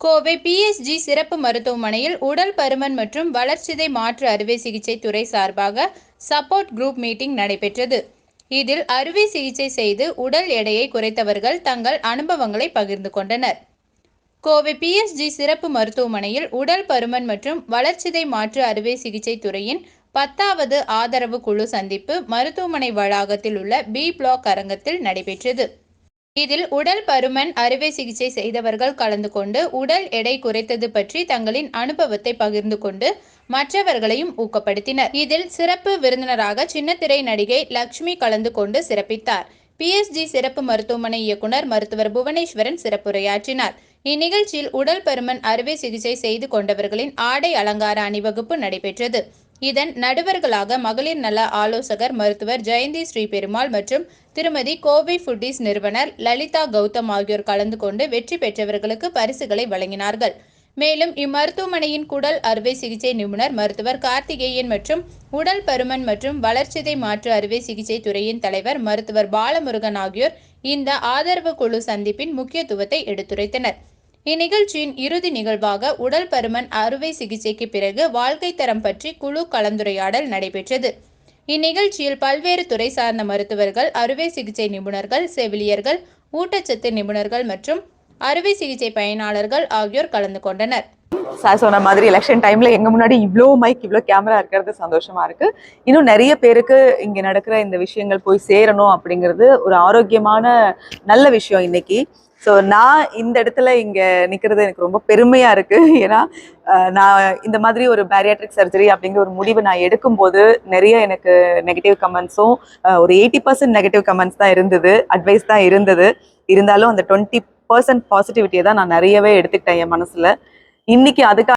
Kovai PSG சிறப்பு மருத்துவமனையில் உடல் பருமன் மற்றும் வளர்ச்சிதை மாற்று அறுவை சிகிச்சை துறை சார்பாக சப்போர்ட் குரூப் மீட்டிங் நடைபெற்றது. இதில் அறுவை சிகிச்சை செய்து உடல் எடையை குறைத்தவர்கள் தங்கள் அனுபவங்களை பகிர்ந்து கொண்டனர். கோவை பிஎஸ்ஜி சிறப்பு மருத்துவமனையில் உடல் பருமன் மற்றும் வளர்ச்சிதை மாற்று அறுவை சிகிச்சை துறையின் பத்தாவது ஆதரவு குழு சந்திப்பு மருத்துவமனை வளாகத்தில் உள்ள பி பிளாக் அரங்கத்தில் நடைபெற்றது. இதில் உடல் பருமன் அறுவை சிகிச்சை செய்தவர்கள் கலந்து கொண்டு உடல் எடை குறைத்தது பற்றி தங்களின் அனுபவத்தை பகிர்ந்து கொண்டு மற்றவர்களையும் ஊக்கப்படுத்தினர். இதில் சிறப்பு விருந்தினராக சின்னத்திரை நடிகை லக்ஷ்மி கலந்து கொண்டு சிறப்பித்தார். பிஎஸ்ஜி சிறப்பு மருத்துவமனை இயக்குனர் மருத்துவர் புவனேஸ்வரன் சிறப்புரையாற்றினார். இந்நிகழ்ச்சியில் உடல் பருமன் அறுவை சிகிச்சை செய்து கொண்டவர்களின் ஆடை அலங்கார அணிவகுப்பு நடைபெற்றது. இதன் நடுவர்களாக மகளிர் நல ஆலோசகர் மருத்துவர் ஜெயந்தி ஸ்ரீபெருமாள் மற்றும் திருமதி கோவை ஃபுட்டிஸ் நிறுவனர் லலிதா கௌதம் ஆகியோர் கலந்து கொண்டு வெற்றி பெற்றவர்களுக்கு பரிசுகளை வழங்கினார்கள். மேலும் இம்மருத்துவமனையின் குடல் அறுவை சிகிச்சை நிபுணர் மருத்துவர் கார்த்திகேயன் மற்றும் உடல் பருமன் மற்றும் வளர்ச்சிதை மாற்று அறுவை சிகிச்சை துறையின் தலைவர் மருத்துவர் பாலமுருகன் ஆகியோர் இந்த ஆதரவு குழு சந்திப்பின் முக்கியத்துவத்தை எடுத்துரைத்தனர். இந்நிகழ்ச்சியின் இறுதி நிகழ்வாக உடல் பருமன் அறுவை சிகிச்சைக்கு பிறகு வாழ்க்கை தரம் பற்றி குழு கலந்துரையாடல் நடைபெற்றது. இந்நிகழ்ச்சியில் பல்வேறு துறை சார்ந்த மருத்துவர்கள் அறுவை சிகிச்சை நிபுணர்கள் செவிலியர்கள் ஊட்டச்சத்து நிபுணர்கள் மற்றும் அறுவை சிகிச்சை பயனாளர்கள் ஆகியோர் கலந்து கொண்டனர். சார் சொன்ன மாதிரி எலெக்ஷன் டைம்ல எங்க முன்னாடி இவ்வளோ மைக் இவ்வளோ கேமரா இருக்கிறது சந்தோஷமா இருக்கு. இன்னும் நிறைய பேருக்கு இங்க நடக்கிற இந்த விஷயங்கள் போய் சேரணும் அப்படிங்கிறது ஒரு ஆரோக்கியமான நல்ல விஷயம் இன்னைக்கு. ஸோ நான் இந்த இடத்துல இங்கே நிற்கிறது எனக்கு ரொம்ப பெருமையாக இருக்குது ஏன்னா நான் இந்த மாதிரி ஒரு பேரியாட்ரிக் சர்ஜரி அப்படிங்கிற ஒரு முடிவு நான் எடுக்கும்போது நிறைய எனக்கு நெகட்டிவ் கமெண்ட்ஸும் ஒரு எயிட்டி பர்சன்ட் நெகட்டிவ் கமெண்ட்ஸ் தான் இருந்தது அட்வைஸ் தான் இருந்தது. இருந்தாலும் அந்த டுவெண்ட்டி பர்சன்ட் பாசிட்டிவிட்டியை தான் நான் நிறையவே எடுத்துக்கிட்டேன் என் மனசுல. இன்னைக்கு அதுக்காக